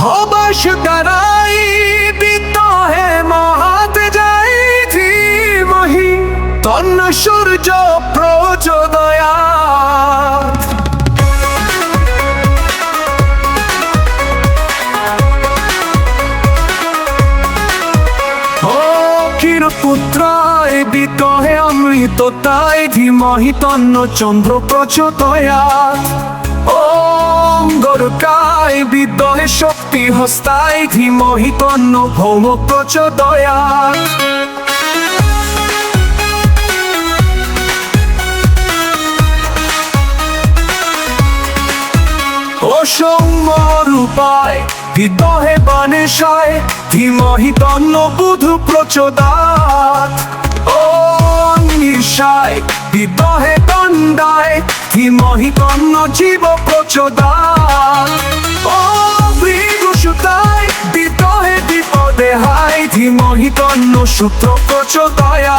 হবাস দ্বারাই বিদ্যহে মহাত যাই ধীমহি তন্ন সূর্য প্রচোদয়া ও ক্ষীরপুত্রায় বিদ্যহে অমৃত, তাই ধীমহি তন্ন চন্দ্র প্রচোদয়া ওম গরুকায় বিদ্যহে শক্তি হস্তায় ধীমহি তন্ন ভৌম প্রচোদয়া অসম্যরূপায় বিদ্যহে বানেশায় ধীমহি তন্ন বুধু প্রচোদাত। ও নিশায় বিদ্যহে দণ্ডায় ধীমহি তন্ন জীব প্রচোদাত ও ভৃগুসুতায় বিদ্যহে বিপদে হায় ধীমহি তন্ন সূত্র প্রচোদয়া।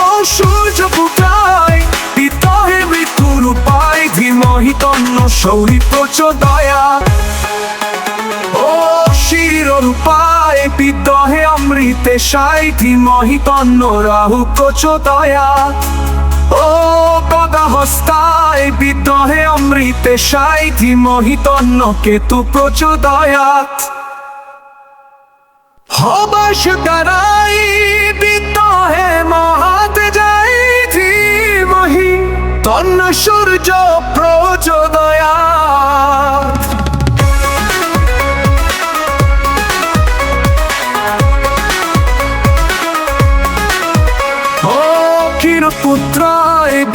ও সূর্য পুত্রায় বিদ্যহে মৃত্যুর উপায় ধীমহি তন্ন শৌরি প্রচোদয়া। ও শিরূপায় বিদ্যহে অমৃতে সাই ধীমহি তন্ন রাহু প্রচোদয়া। ও গদা হস্তায় বিদ্যহে অমৃতে সাইধি ধীমহি তন্ন কেতু প্রচোদয়াত। হবাস দ্বারাই বিদ্যহে মহাত যাইধি মহি। তন্ন সূর্য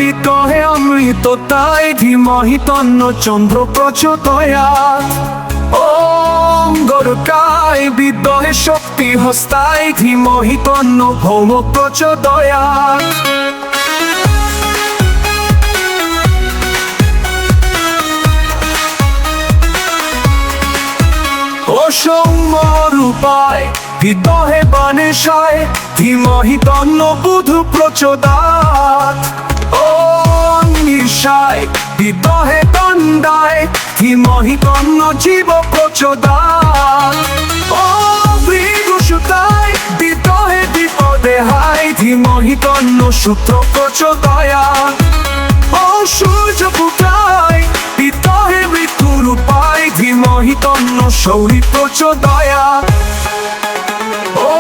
ক্ষীরপুত্রায় বিদ্যহে অমৃত তাই ধীমহি তন্ন চন্দ্র প্রচোদয়া। ওম গরুকায় বিদ্যহে শক্তি হস্তায় ধীমহি তন্ন ভৌম প্রচোদয়া। অসম্যরূপায় বিদ্যহে বানেশায় ধীমহি তন্ন বুধু প্রচোদাত। ও নিশায় বিদ্যহে দণ্ডায় ধীমহি তন্ন জীব প্রচোদাত ও ভৃগুসুতায় বিদ্যহে বিপদে হায় ধীমহি তন্ন সূত্র প্রচোদয়া। ও সূর্য পুত্রায় বিদ্যহে মৃত্যুর উপায় ধীমহি তন্ন শৌরি প্রচোদয়া। ও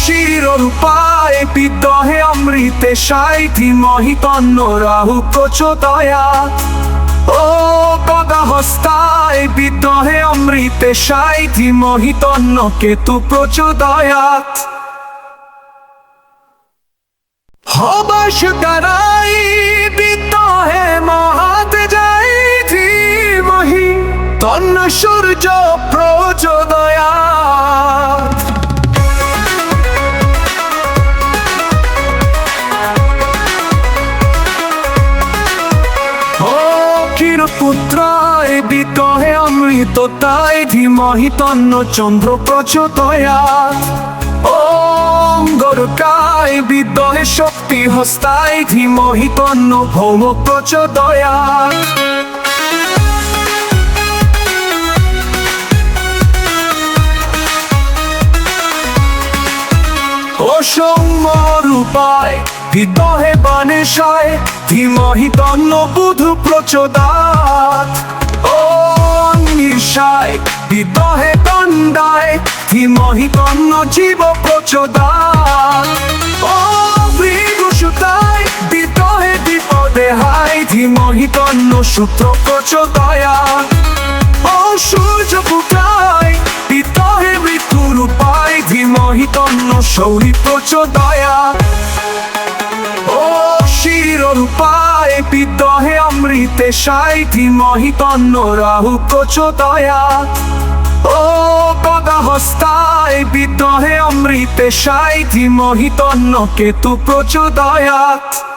শিরূপায় বিদ্যহে অমৃতে সাই ধীমহি তন্ন রাহু প্রচোদয়া ও গদা হস্তায় বিদ্যহে অমৃতে সাই ধীমহি তন্ন কেতু প্রচোদয়াত হবাস দ্বারাই বিদ্যহে মহাত যাই ধীমহি তন্ন সূর্য প্রচোদয়া তন্ন চন্দ্র প্রচোদয়া ওম গরুকায় শক্তি হস্তায় ধীমহি তন্ন ভৌম প্রচোদয়া। অসম্যরূপায় বিদ্যহে বানেশায় ধীমহি তন্ন বুধু প্রচোদাত বিদ্যহে দণ্ডায় ধীমহি তন্ন জীব প্রচোদাত ও ভৃগুসুতায় বিদ্যহে বিপদে হায় ধীমহি তন্ন সূত্র প্রচোদয়া। ও সূর্য পুত্রায় বিদ্যহে মৃত্যুর উপায় ধীমহি তন্ন শৌরি প্রচোদয়া। ও শিরূপায় বিদ্যহে অমৃতে সাই ধীমহি তন্ন রাহু প্রচোদয়া। ও গদাহস্তায় বিদ্যহে অমৃতে সাইধি ধীমহি তু প্রচোদয়াত